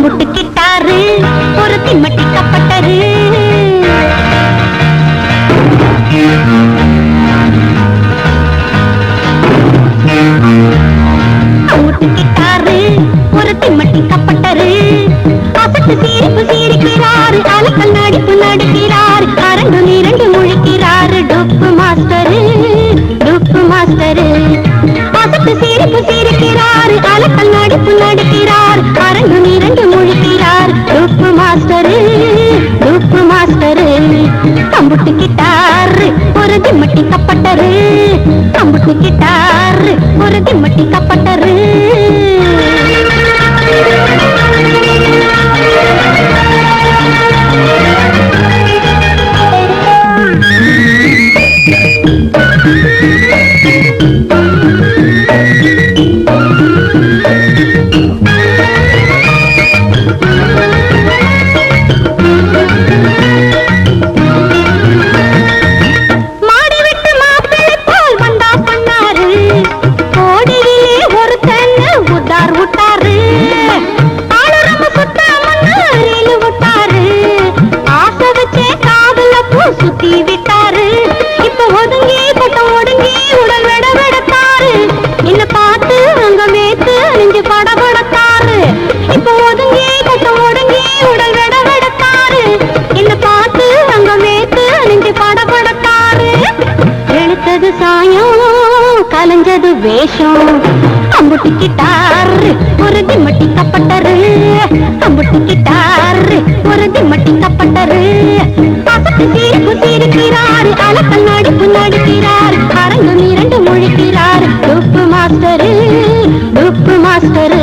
அம்புட்டு கிட்டாரு ஒரு திம்மட்டி கப்பட்டரு. அம்புட்டு கிட்டாரு ஒரு திம்மட்டி கப்பட்டரு. அசட்டு சீரிப்பு சீரிக்கிறாரு. அலக்கல் நடிப்பு நடிக்கிறாரு அரங்கு நிரண்டு முழிக்கிறாரு. டொப்பு மாஸ்டரு டொப்பு மாஸ்டரு. அசட்டு சீரிப்பு சீரிக்கிறாரு. அலக்கல் நடிப்பு நடிக்கிறார் அம்புட்டு கிட்டாரு ஒரு திம்மட்டி கப்பட்டரு. அம்புட்டு கிட்டாரு ஒரு திம்மட்டி கப்பட்டரு. சுத்தி விட்டாரு இப்ப ஒதுங்கி கொட்டம் ஒடுங்கி உடல் விட விடத்தாரு. என்ன பார்த்து அங்க மேத்து நெஞ்சு படபடத்தாரு. இப்ப ஒதுங்கி கொட்டம் ஒடுங்கி உடல் விட விடத்தாரு. என்ன பார்த்து அங்க மேத்து நெஞ்சு படபடத்தாரு. எழுத்தது சாயம் கலைஞ்சது வேஷம். அம்புட்டிக்கிட்டாரு ஒரு திம்மட்டி கப்பட்டரு. அம்புட்டிக்கிட்டாரு ஒரு திம்மட்டி கப்பட்டரு. பசத்து சீருக்கு அலப்பல் அலக்கல் நடிப்பு நடிக்கிறார் அரங்கம் இரண்டு முழிக்கிறார் துப்பு மாஸ்டரு துப்பு மாஸ்டரு